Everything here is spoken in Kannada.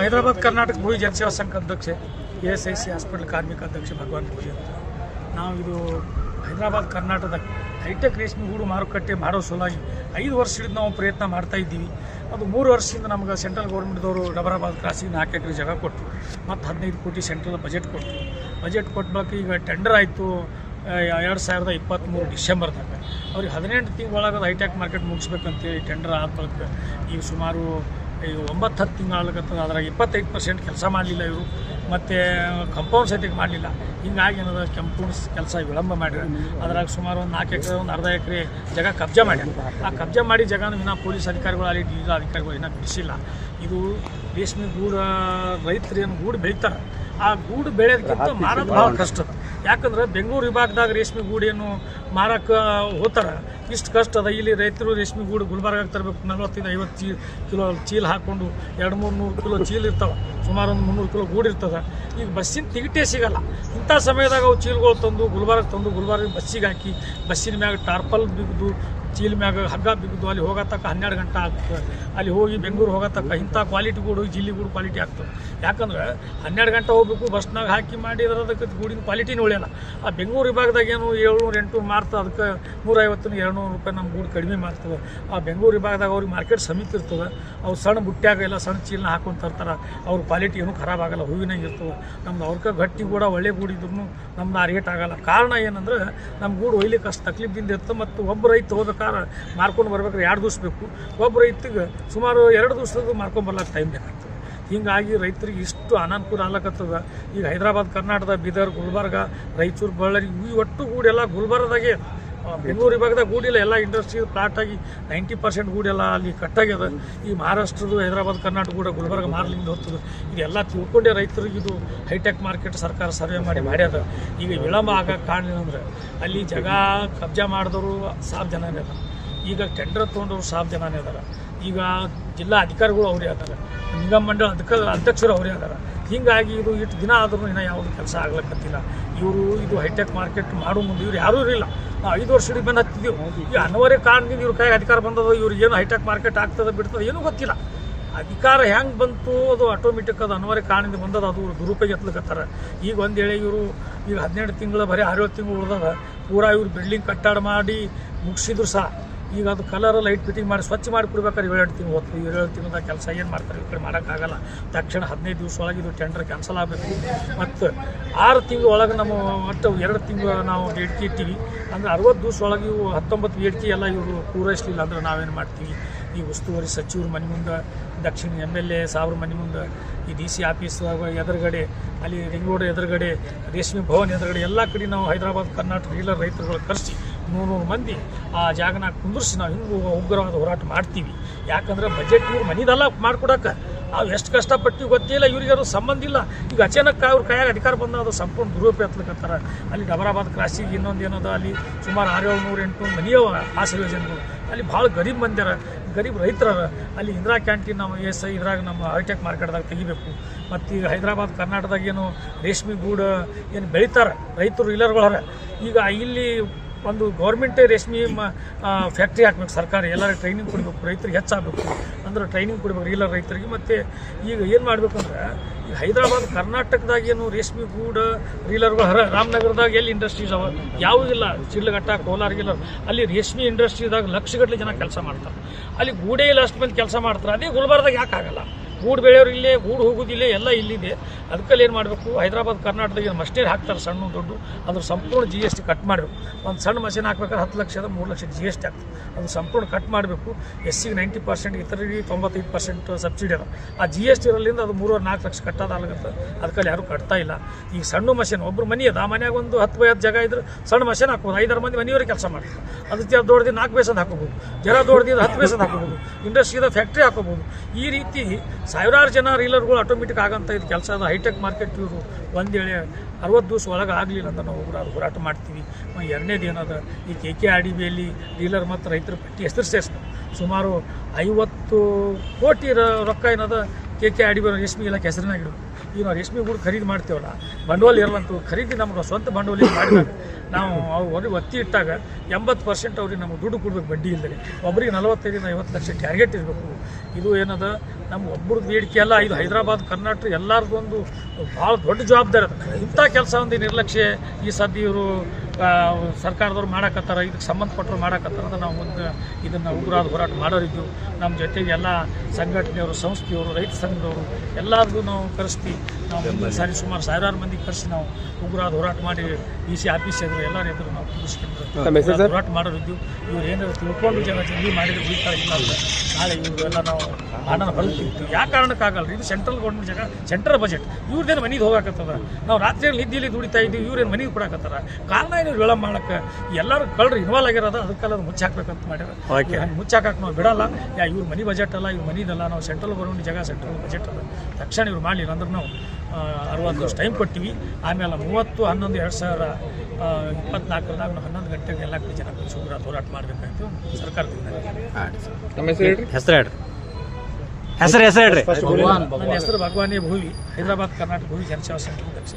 ಹೈದರಾಬಾದ್ ಕರ್ನಾಟಕ ಭೂಮಿ ಜನಸೇವಾ ಸಂಘ ಅಧ್ಯಕ್ಷ, E S I C hospital ಕಾರ್ಮಿಕ ಅಧ್ಯಕ್ಷ ಭಗವಾನ್ ಭೂಜಿ ಅಂತ. ನಾವು ಇದು ಹೈದರಾಬಾದ್ ಕರ್ನಾಟಕದ ಹೈಟೆಕ್ ರೇಷ್ಮೆ ಗೂಡು ಮಾರುಕಟ್ಟೆ ಮಾಡೋ ಸಲುವಾಗಿ ಐದು ವರ್ಷದಿಂದ ನಾವು ಪ್ರಯತ್ನ ಮಾಡ್ತಾ ಇದ್ದೀವಿ. ಅದು ಮೂರು ವರ್ಷದಿಂದ ನಮ್ಗೆ ಸೆಂಟ್ರಲ್ ಗೌರ್ಮೆಂಟ್ದವರು ಡಬರಾಬಾದ್ ಕ್ರಾಸಿಗೆ ನಾಲ್ಕು ಎಕರೆ ಜಾಗ ಕೊಟ್ಟರು ಮತ್ತು ಹದಿನೈದು ಕೋಟಿ ಸೆಂಟ್ರಲ್ ಬಜೆಟ್ ಕೊಟ್ಟರು ಬಜೆಟ್ ಕೊಟ್ಟ ಬಳಿಕ ಈಗ ಟೆಂಡರ್ ಆಯಿತು ಎರಡು ಸಾವಿರದ ಇಪ್ಪತ್ತ್ಮೂರು ಡಿಸೆಂಬರ್ದಾಗ. ಅವ್ರಿಗೆ ಹದಿನೆಂಟು ತಿಂಗಳೊಳಗೆ ಹೈಟೆಕ್ ಮಾರ್ಕೆಟ್ ಮುಗಿಸ್ಬೇಕಂತೇಳಿ ಟೆಂಡರ್ ಆದ ಬಳಿಕ ಈಗ ಸುಮಾರು ಈಗ ಒಂಬತ್ತು ಹತ್ತು ತಿಂಗಳಾಗತ್ತದ ಅದ್ರಾಗ ಇಪ್ಪತ್ತೈದು ಪರ್ಸೆಂಟ್ ಕೆಲಸ ಮಾಡಲಿಲ್ಲ ಇವರು. ಮತ್ತು ಕಂಪೌಂಡ್ ಸೈಟಿಗೆ ಮಾಡಲಿಲ್ಲ. ಹಿಂಗಾಗಿ ಏನದ ಕಂಪೌಂಡ್ಸ್ ಕೆಲಸ ವಿಳಂಬ ಮಾಡ್ಯಾರ ಅದ್ರಾಗ ಸುಮಾರು ಒಂದು ನಾಲ್ಕು ಎಕರೆ ಒಂದು ಅರ್ಧ ಎಕರೆ ಜಾಗ ಕಬ್ಜಾ ಮಾಡ್ಯಾರ. ಆ ಕಬ್ಜಾ ಮಾಡಿ ಜಾಗನೂ ಇನ್ನೂ ಪೊಲೀಸ್ ಅಧಿಕಾರಿಗಳು ಅಲ್ಲಿ ಡಿ ಅಧಿಕಾರಿಗಳು ಇನ್ನೂ ಬಿಡಿಸಿಲ್ಲ. ಇದು ರೇಷ್ಮೆ ಗೂಡು ರೈತರು ಏನು ಗೂಡು ಬೆಳಿತಾರೆ. ಆ ಗೂಡು ಬೆಳೆಯೋದಕ್ಕಿಂತ ಮಾರೋದು ಭಾಳ ಕಷ್ಟ. ಯಾಕಂದ್ರೆ ಬೆಂಗಳೂರು ವಿಭಾಗದಾಗ ರೇಷ್ಮೆ ಗೂಡು ಏನು ಮಾರಕ್ಕೆ ಹೋಗ್ತಾರೆ ಇಷ್ಟು ಕಷ್ಟ ಅದ. ಇಲ್ಲಿ ರೈತರು ರೇಷ್ಮೆ ಗೂಡು ಗುಲ್ಬರ್ಗಾಗ ತರಬೇಕು. ನಲ್ವತ್ತಿಂದ ಐವತ್ತು ಚೀ ಕಿಲೋ ಚೀಲ ಹಾಕ್ಕೊಂಡು ಎರಡು ಮೂರು ನೂರು ಕಿಲೋ ಚೀಲ ಇರ್ತಾವೆ. ಸುಮಾರು ಒಂದು ಮುನ್ನೂರು ಕಿಲೋ ಗೂಡು ಇರ್ತದೆ. ಈಗ ಬಸ್ಸಿನ ಟಿಕೆಟೇ ಸಿಗಲ್ಲ. ಇಂಥ ಸಮಯದಾಗ ಅವು ಚೀಲಗಳು ತಂದು ಗುಲ್ಬರ್ಗ ತಂದು ಗುಲ್ಬರ್ಗ ಬಸ್ಸಿಗೆ ಹಾಕಿ, ಬಸ್ಸಿನ ಮ್ಯಾಗ ಟಾರ್ಪಲ್ ಬಿಗಿದು, ಚೀಲ ಮ್ಯಾಗ ಹಗ್ಗ ಬಿಗಿದು ಅಲ್ಲಿ ಹೋಗತಕ್ಕ ಹನ್ನೆರಡು ಗಂಟೆ ಆಗ್ತದೆ. ಅಲ್ಲಿ ಹೋಗಿ ಬೆಂಗಳೂರು ಹೋಗತಕ್ಕ ಇಂಥ ಕ್ವಾಲಿಟಿ ಗೂಡು, ಜಿಲ್ಲಿ ಗೂಡು ಕ್ವಾಲಿಟಿ ಆಗ್ತದೆ. ಯಾಕಂದ್ರೆ ಹನ್ನೆರಡು ಗಂಟೆ ಹೋಗ್ಬೇಕು, ಬಸ್ನಾಗ ಹಾಕಿ ಮಾಡಿದ್ರೆ ಅದಕ್ಕೆ ಗೂಡಿನ ಕ್ವಾಲಿಟಿನೂ ಉಳಿಯಲ್ಲ. ಆ ಬೆಂಗಳೂರು ವಿಭಾಗದಾಗ ಏನು ಏಳ್ನೂರು ಎಂಟು ಮಾರ್ತ, ಅದಕ್ಕೆ ನೂರೈವತ್ತು ಎರಡು ರೂಪಾಯಿ ನಮ್ಮ ಗೂಡು ಕಡಿಮೆ ಮಾಡ್ತದೆ. ಆ ಬೆಂಗಳೂರು ವಿಭಾಗದಾಗ ಅವ್ರಿಗೆ ಮಾರ್ಕೆಟ್ ಸಮೀಪ ಇರ್ತದೆ. ಅವ್ರು ಸಣ್ಣ ಬುಟ್ಟಿಯಾಗ ಎಲ್ಲ ಸಣ್ಣ ಚೀಲನ ಹಾಕೊಂಡು ತರ್ತಾರೆ. ಅವ್ರ ಕ್ವಾಲಿಟಿ ಏನೂ ಖರಾಬಾಗಲ್ಲ ಹೂವಿನಾಗ ಇರ್ತದೆ. ನಮ್ದು ಅವ್ರಕ್ಕೆ ಗಟ್ಟಿ ಕೂಡ ಒಳ್ಳೆ ಗೂಡಿದ್ರು ನಮ್ದು ಆ ರೇಟ್ ಆಗಲ್ಲ. ಕಾರಣ ಏನಂದ್ರೆ ನಮ್ಮ ಗೂಡು ಒಯ್ಲಿಕ್ಕೆ ಅಷ್ಟು ತಕ್ಲೀಫ್ದಿಂದ ಇರ್ತದೆ ಮತ್ತು ಒಬ್ಬ ರೈತ ಹೋಗ್ಬೇಕಾದ್ರೆ ಮಾರ್ಕೊಂಡು ಬರ್ಬೇಕಾದ್ರೆ ಎರಡು ದಿವ್ಸ ಬೇಕು. ಒಬ್ಬ ರೈತಿಗೆ ಸುಮಾರು ಎರಡು ದಿವಸದ ಮಾರ್ಕೊಂಡು ಟೈಮ್ ಬೇಕಾಗ್ತದೆ. ಹೀಗಾಗಿ ರೈತರಿಗೆ ಇಷ್ಟು ಅನಾನುಕೂಲ ಆಗ್ಲಕತ್ತದ. ಈಗ ಹೈದರಾಬಾದ್ ಕರ್ನಾಟಕ ಬೀದರ್, ಗುಲ್ಬರ್ಗ, ರಾಯಚೂರು, ಬಳ್ಳಾರಿ, ಈ ಒಟ್ಟು ಗೂಡೆಲ್ಲ ಗುಲ್ಬರ್ಗದಾಗೆ ಬೆಂಗಳೂರು ವಿಭಾಗದಾಗ ಗೂಡಿಲ್ಲ ಎಲ್ಲ ಇಂಡಸ್ಟ್ರಿ ಪ್ಲಾಟ್ ಆಗಿ ನೈಂಟಿ ಪರ್ಸೆಂಟ್ ಗೂಡೆಲ್ಲ ಅಲ್ಲಿ ಕಟ್ಟಾಗ್ಯದ ಈ ಮಹಾರಾಷ್ಟ್ರದ್ದು, ಹೈದರಾಬಾದ್, ಕರ್ನಾಟಕ ಗೂಡ ಗುಲ್ಬರ್ಗ ಮಾರ್ಲಿಂಗ್ ಹೋಗ್ತದೆ ಇದೆಲ್ಲ ತಿಳ್ಕೊಂಡೆ ರೈತರಿಗೆ ಇದು ಹೈಟೆಕ್ ಮಾರ್ಕೆಟ್ ಸರ್ಕಾರ ಸರ್ವೆ ಮಾಡಿ ಮಾಡ್ಯದ ಈಗ ವಿಳಂಬ ಆಗಕ್ಕೆ ಕಾರಣ ಏನಂದ್ರೆ, ಅಲ್ಲಿ ಜಾಗ ಕಬ್ಜಾ ಮಾಡಿದವರು ಸಾಫ್ ಜನನೇ ಅದ ಈಗ ಟೆಂಡರ್ ತೊಗೊಂಡವ್ರು ಸಾಫ್ ಜನನೇ ಅದಾರ. ಈಗ ಜಿಲ್ಲಾ ಅಧಿಕಾರಿಗಳು ಅವರೇ ಅದಾರ. ನಿಗಮ ಮಂಡಳ ಅಧಿಕ ಅಧ್ಯಕ್ಷರು ಅವರೇ ಅದಾರ. ಹೀಗಾಗಿ ಇದು ಇಷ್ಟು ದಿನ ಆದರೂ ಇನ್ನೂ ಯಾವುದು ಕೆಲಸ ಆಗ್ಲಕ್ಕತ್ತಿಲ್ಲ ಇವರು ಇದು ಹೈಟೆಕ್ ಮಾರ್ಕೆಟ್ ಮಾಡೋ ಮುಂದೆ ಇವ್ರು ಯಾರೂ ಇರಲಿಲ್ಲ. ಐದು ವರ್ಷ ಬಂದು ಹತ್ತಿದ್ದೀವಿ ಈ ಅನಿವಾರ್ಯ ಕಾರಣದಿಂದ ಇವ್ರ ಕೈಗೆ ಅಧಿಕಾರ ಬಂದದ, ಇವ್ರಿಗೆ ಏನು ಹೈಟೆಕ್ ಮಾರ್ಕೆಟ್ ಆಗ್ತದೆ ಬಿಡ್ತದೆ ಏನೂ ಗೊತ್ತಿಲ್ಲ. ಅಧಿಕಾರ ಹೆಂಗೆ ಬಂತು ಅದು ಆಟೋಮೆಟಿಕ್ ಅದು ಅನಿವಾರ್ಯ ಕಾರಣದಿಂದ ಬಂದದ, ಅದು ದುರುಪಯೋಗ ಎತ್ತಲಕತ್ತಾರ ಈಗ ಒಂದು ಹೇಳಿ ಇವರು ಈಗ ಹದಿನೆಂಟು ತಿಂಗಳು ಬರೀ ಆರೇಳು ತಿಂಗಳು ಉಳ್ದಾಗ ಪೂರಾ ಇವ್ರು ಬಿಲ್ಡಿಂಗ್ ಕಟ್ಟಡ ಮಾಡಿ ಮುಗಿಸಿದ್ರು ಸಹ ಈಗ ಅದು ಕಲರ್ ಲೈಟ್ ಫಿಟ್ಟಿಂಗ್ ಮಾಡಿ ಸ್ವಚ್ಛ ಮಾಡಿ ಕೊಡ್ಬೇಕಾದ್ರೆ ಏಳೆರಡು ತಿಂಗಳು ಹೊತ್ತು ಏಳೇಳು ತಿಂಗಳ ಕೆಲಸ ಏನು ಮಾಡ್ತಾರೆ? ಈ ಕಡೆ ಮಾಡೋಕ್ಕಾಗಲ್ಲ ತಕ್ಷಣ ಹದಿನೈದು ದಿವಸ ಒಳಗೆ ಇದು ಟೆಂಡರ್ ಕ್ಯಾನ್ಸಲ್ ಆಗಬೇಕು. ಮತ್ತು ಆರು ತಿಂಗಳ ಒಳಗೆ ನಮ್ಮ ಒಟ್ಟು ಎರಡು ತಿಂಗಳು ನಾವು ಬೇಡಿಕೆ ಇಟ್ಟೀವಿ. ಅಂದರೆ ಅರವತ್ತು ದಿವಸ ಒಳಗೆ ಇವು ಹತ್ತೊಂಬತ್ತು ಬೇಡಿಕೆ ಎಲ್ಲ ಇವರು ಪೂರೈಸಲಿಲ್ಲ ಅಂದ್ರೆ ನಾವೇನು ಮಾಡ್ತೀವಿ? ಈ ಉಸ್ತುವಾರಿ ಸಚಿವರು ಮನೆ ಮುಂದೆ, ದಕ್ಷಿಣ ಎಂ ಎಲ್ ಎ ಸಾವಿರ ಮನೆ ಮುಂದೆ, ಈ ಡಿ ಸಿ ಆಫೀಸ್ ಎದುರುಗಡೆ, ಅಲ್ಲಿ ರಿಂಗ್ ರೋಡ್ ಎದುರುಗಡೆ, ರೇಷ್ಮೆ ಭವನ್ ಎದುರುಗಡೆ ಎಲ್ಲ ಕಡೆ ನಾವು ಹೈದರಾಬಾದ್, ಕರ್ನಾಟಕ ಎಲ್ಲ ರೈತರುಗಳು ಕರೆಸಿ ನೂರು ಮಂದಿ ಆ ಜಾಗನ ಕುಂದಿರ್ಸಿ ನಾವು ಹಿಂಗೆ ಉಗ್ರವಾದ ಹೋರಾಟ ಮಾಡ್ತೀವಿ. ಯಾಕಂದ್ರೆ ಬಜೆಟ್ ಇವ್ರು ಮನಿದಲ್ಲ ಮಾಡ್ಕೊಡಕ್ಕೆ. ನಾವು ಎಷ್ಟು ಕಷ್ಟಪಟ್ಟು ಗೊತ್ತಿಲ್ಲ ಇವ್ರಿಗೆ ಅದು ಸಂಬಂಧ ಇಲ್ಲ. ಈಗ ಅಚಾನಕ್ ಅವ್ರ ಕೈಯಾಗ ಅಧಿಕಾರ ಬಂದ ಅದು ಸಂಪೂರ್ಣ ದುರುಪಯೋಗ ಎತ್ತಲಿಕತ್ತಾರ ಅಲ್ಲಿ ಡಬರಾಬಾದ್ ಕ್ರಾಸಿಗೆ ಇನ್ನೊಂದು ಏನದ, ಅಲ್ಲಿ ಸುಮಾರು ಆರು ಏಳು ನೂರು ಎಂಟು ಮನೆಯವ ಆಸೆ ಯೋಜನೆಗಳು ಅಲ್ಲಿ ಭಾಳ ಗರೀಬ್ ಮಂದಿರ ಗರೀಬ್ ರೈತರ ಅಲ್ಲಿ ಇಂದಿರಾ ಕ್ಯಾಂಟೀನ್ ನಾವು ಎಸ್ ಐ ಇದ್ರಾಗ ನಮ್ಮ ಹೈಟೆಕ್ ಮಾರ್ಕೆಟ್ದಾಗ ತೆಗಿಬೇಕು. ಮತ್ತು ಈಗ ಹೈದರಾಬಾದ್ ಕರ್ನಾಟಕದಾಗ ಏನು ರೇಷ್ಮೆ ಗೂಡು ಏನು ಬೆಳಿತಾರೆ, ರೈತರು ಇಲ್ಲರ್ಗಳಾರ ಈಗ ಇಲ್ಲಿ ಒಂದು ಗೌರ್ಮೆಂಟೇ ರೇಷ್ಮೆ ಫ್ಯಾಕ್ಟ್ರಿ ಹಾಕ್ಬೇಕು, ಸರ್ಕಾರ, ಎಲ್ಲರೂ ಟ್ರೈನಿಂಗ್ ಕೊಡಬೇಕು, ರೈತರಿಗೆ ಹೆಚ್ಚಾಗಬೇಕು ಅಂದ್ರೆ ಟ್ರೈನಿಂಗ್ ಕೊಡಬೇಕು ಇಲ್ಲ ರೈತರಿಗೆ. ಮತ್ತು ಈಗ ಏನು ಮಾಡಬೇಕು ಅಂದ್ರೆ, ಈಗ ಹೈದರಾಬಾದ್, ಕರ್ನಾಟಕದಾಗ ಏನು ರೇಷ್ಮೆ ಗೂಡ ರೀಲರ್ಗಳು ಹರ, ರಾಮನಗರದಾಗ ಎಲ್ಲಿ ಇಂಡಸ್ಟ್ರೀಸ್ ಅವ? ಯಾವುದಿಲ್ಲ ಕೋಲಾರ ಕೋಲಾರ್ಗಿಲ್ಲ ಅಲ್ಲಿ ರೇಷ್ಮೆ ಇಂಡಸ್ಟ್ರಿದಾಗ ಲಕ್ಷಗಟ್ಟಲೆ ಜನ ಕೆಲಸ ಮಾಡ್ತಾರೆ. ಅಲ್ಲಿ ಗೂಡೇ ಇಲ್ಲ ಅಷ್ಟು ಮಂದಿ ಕೆಲಸ ಮಾಡ್ತಾರೆ. ಅದೇ ಗುಲ್ಬರ್ದಾಗ ಯಾಕೆ ಆಗಲ್ಲ? ಗೂಡು ಬೆಳೆಯೋರು ಇಲ್ಲೇ, ಗೂಡು ಹೋಗೋದಿಲ್ಲ, ಎಲ್ಲ ಇಲ್ಲಿದೆ. ಅದಕ್ಕಲ್ಲಿ ಏನು ಮಾಡಬೇಕು? ಹೈದರಾಬಾದ್, ಕರ್ನಾಟಕದಾಗ ಏನು ಮಷಿನರಿ ಹಾಕ್ತಾರೆ, ಸಣ್ಣ, ದೊಡ್ಡ. ಅದ್ರ ಸಂಪೂರ್ಣ ಜಿ ಎಸ್ ಟಿ ಕಟ್ ಮಾಡಬೇಕು. ಒಂದು ಸಣ್ಣ ಮಷಿನ್ ಹಾಕ್ಬೇಕಾದ್ರೆ ಹತ್ತು ಲಕ್ಷದ, ಮೂರು ಲಕ್ಷ ಜಿ ಎಸ್ ಟಿ ಆಗ್ತದೆ. ಅದು ಸಂಪೂರ್ಣ ಕಟ್ ಮಾಡಬೇಕು. ಎಸ್ ಸಿಗೆ ನೈಂಟಿ ಪರ್ಸೆಂಟ್ ಇತರಿಗೆ ತೊಂಬತ್ತೈದು ಪರ್ಸೆಂಟ್ ಸಬ್ಸಿಡಿ ಅದ. ಆ ಜಿ ಎಸ್ ಟಿ ಇರೋದ್ರಿಂದ ಅದು ಮೂರುವರೆ, ನಾಲ್ಕು ಲಕ್ಷ ಕಟ್ಟೋದಾಗತ್ತೆ ಅದಕ್ಕಲ್ಲಿ ಯಾರೂ ಕಟ್ತಾ ಇಲ್ಲ. ಈಗ ಸಣ್ಣ ಮಷಿನ್ ಒಬ್ಬರು ಮನೆ ಅದ ಆ ಮನೆಯಾಗ ಒಂದು ಹತ್ತು ಬೈ ಹತ್ತು ಜಾಗ ಇದ್ರೆ ಸಣ್ಣ ಮಷಿನ್ ಹಾಕ್ಬೋದು. ಐದಾರು ಮಂದಿ ಮನೆಯವ್ರಿಗೆ ಕೆಲಸ ಮಾಡ್ತಾರೆ. ಅದಕ್ಕೆ ಜರ ನಾಲ್ಕು ಬೇಸದ ಹಾಕೋಬೋದು ಜರ ದೊಡ್ಡದಿದ್ದು ಹತ್ತು ಬೇಸದ ಹಾಕೋಬೋದು ಇಂಡಸ್ಟ್ರಿದ ಫ್ಯಾಕ್ಟ್ರಿ ಹಾಕೋಬೋದು ಈ ರೀತಿ ಸಾವಿರಾರು ಜನ ರೀಲರ್ಗಳು ಆಟೋಮೆಟಿಕ್ ಆಗಂತ ಇದು ಕೆಲಸ ಅದು ಹೈಟೆಕ್ ಮಾರ್ಕೆಟ್ ಇವರು ಒಂದೇಳೆ ಅರವತ್ತು ದಿವಸ ಒಳಗೆ ಆಗಲಿಲ್ಲ ಅಂತ ನಾವು ಹೋರಾಟ ಮಾಡ್ತೀವಿ. ಎರಡನೇದು ಏನದ, ಈ ಕೆ ಕೆ ಆರ್ ಡಿ ಬಿಯಲ್ಲಿ ಡೀಲರ್ ಮತ್ತು ರೈತರ ಪಟ್ಟಿ ಹೆಸರು ಸೇರಿಸ್ತು ಸುಮಾರು ಐವತ್ತು ಕೋಟಿ ರೊಕ್ಕ ಏನದ K K R D B ರೇಷ್ಮೆ ಇಲಾಖೆ ಹೆಸರಿನಾಗಿಡು ಈಗ ನಾವು ರೇಷ್ಮೆ ಗೂಡು ಖರೀದಿ ಮಾಡ್ತೇವಲ್ಲ, ಬಂಡವಾಳ ಇರಲ್ಲಂತೂ ಖರೀದಿ ನಮ್ಗೆ ಸ್ವಂತ ಬಂಡವಾಳ ಮಾಡಿದಾಗ ನಾವು ಅವ್ರಿಗೆ ಒತ್ತಿ ಇಟ್ಟಾಗ ಎಂಬತ್ತು ಪರ್ಸೆಂಟ್ ಅವ್ರಿಗೆ ನಮ್ಗೆ ದುಡ್ಡು ಕೊಡ್ಬೇಕು ಬಡ್ಡಿ ಇಲ್ಲದೆ ಒಬ್ಬರಿಗೆ ನಲವತ್ತೈದರಿಂದ ಐವತ್ತು ಲಕ್ಷ ಟ್ಯಾರ್ಗೆಟ್ ಇರಬೇಕು. ಇದು ಏನದ? ನಮ್ಮ ಒಬ್ಬರದ್ದು ಬೇಡಿಕೆ ಅಲ್ಲ, ಇದು ಹೈದರಾಬಾದ್, ಕರ್ನಾಟಕ ಎಲ್ಲರದ್ದು ಭಾಳ ದೊಡ್ಡ ಜವಾಬ್ದಾರಿ ಅದ. ಇಂಥ ಕೆಲಸ ಒಂದು ನಿರ್ಲಕ್ಷ್ಯ ಈ ಸದ್ಯ ಇವರು ಸರ್ಕಾರದವ್ರು ಮಾಡಕತ್ತಾರ ಇದಕ್ಕೆ ಸಂಬಂಧಪಟ್ಟರು ಮಾಡಕತ್ತಾರ ಅಂದ್ರೆ ನಾವು ಒಂದು ಇದನ್ನು ಉಗ್ರವಾದ ಹೋರಾಟ ಮಾಡೋರಿದ್ದು ನಮ್ಮ ಜೊತೆಗೆ ಎಲ್ಲ ಸಂಘಟನೆಯವರು ಸಂಸ್ಥೆಯವರು ರೈತ ಸಂಘದವರು ಎಲ್ಲರಿಗೂ ನಾವು ಕರೆಸ್ತೀವಿ ನಾವು ಮುಂದಿನ ಸಾರಿ ಸುಮಾರು ಸಾವಿರಾರು ಮಂದಿ ಕರೆಸಿ ನಾವು ಉಗ್ರವಾದ ಹೋರಾಟ ಮಾಡಿ ಡಿ ಸಿ ಆಫೀಸ್ ಎದುರು ಎಲ್ಲರ ಎದುರು ನಾವು ಸರ್? ಹೋರಾಟ ಮಾಡೋರಿದ್ದು ಇವ್ರು ಏನಾದ್ರು ತಿಳ್ಕೊಂಡು ಜನ ಜಲ್ದಿ ಮಾಡಿದ್ರೆ ಉಳಿತಾಯ ಇಲ್ಲ ಅಂತ ನಾಳೆ ಇವರೆಲ್ಲ ನಾವು ಹಣನ ಹೊರತೀವಿ ಯಾವ ಕಾರಣಕ್ಕಾಗಲ್ಲ ಇದು ಸೆಂಟ್ರಲ್ ಗೌರ್ಮೆಂಟ್ ಜಾಗ ಸೆಂಟ್ರಲ್ ಬಜೆಟ್ ಇವ್ರದ್ದೇನು ಮನೆಗೆ ಹೋಗಾಕತ್ತದ ನಾವು ರಾತ್ರಿಯಲ್ಲಿ ನಿದ್ದೆಯಲ್ಲಿ ದುಡಿತಾ ಇದ್ದೀವಿ ಇವ್ರೇನು ಮನೆಗೆ ಕೊಡಾಕತ್ತಾರ? ಕಾರಣ ಏನು ವಿಳಂಬ ಮಾಡಕ್ಕೆ ಎಲ್ಲರೂ ಕಳ್ರಿ ಇನ್ವಾಲ್ವ್ ಆಗಿರೋದು ಅದಕ್ಕೆಲ್ಲ ಅದು ಮುಚ್ಚಾಕ್ಬೇಕಂತ ಮಾಡ್ಯಾರ ಓಕೆ ಹಂಗೆ ಮುಚ್ಚಾಕಕ್ಕೆ ನಾವು ಬಿಡಲ್ಲ. ಯಾ ಇವ್ರ ಮನಿ ಬಜೆಟ್ ಅಲ್ಲ ಇವ್ರ ಮನಿದಲ್ಲ ನಾವು ಸೆಂಟ್ರಲ್ ಗೌರ್ಮೆಂಟ್ ಜಾಗ ಸೆಂಟ್ರಲ್ ಬಜೆಟ್ ಅದ. ತಕ್ಷಣ ಇವ್ರು ಮಾಡಲಿಲ್ಲ ಅಂದ್ರೆ ನಾವು ಅರವತ್ತು ವರ್ಷ ಟೈಮ್ ಕೊಟ್ಟಿವಿ ಆಮೇಲೆ ಮೂವತ್ತು ಹನ್ನೊಂದು ಎರಡು ಸಾವಿರ ಇಪ್ಪತ್ನಾಲ್ಕರದಾಗ ನಾವು ಹನ್ನೊಂದು ಗಂಟೆಗೆ ಎಲ್ಲ ಕಡೆ ಜನ ಕೂರಿಸಿ ಉಗ್ರ ಹೋರಾಟ ಮಾಡಬೇಕಾಯ್ತು ಸರ್ಕಾರದಿಂದ ನಮ್ಮ ಹೆಸರು ಹೇಳ್ರಿ. ಹೆಸರು ಹೇಳ್ರಿ. ಹೆಸರು ಹೆಸರು ಹೇಳ್ರಿ. ನನ್ನ ಹೆಸರು ಭಗವಾನಿ ಭೂವಿ ಹೈದರಾಬಾದ್ ಕರ್ನಾಟಕ ಭೂವಿ ಜನಸೇವಾ ಸಂಘದ ಅಧ್ಯಕ್ಷ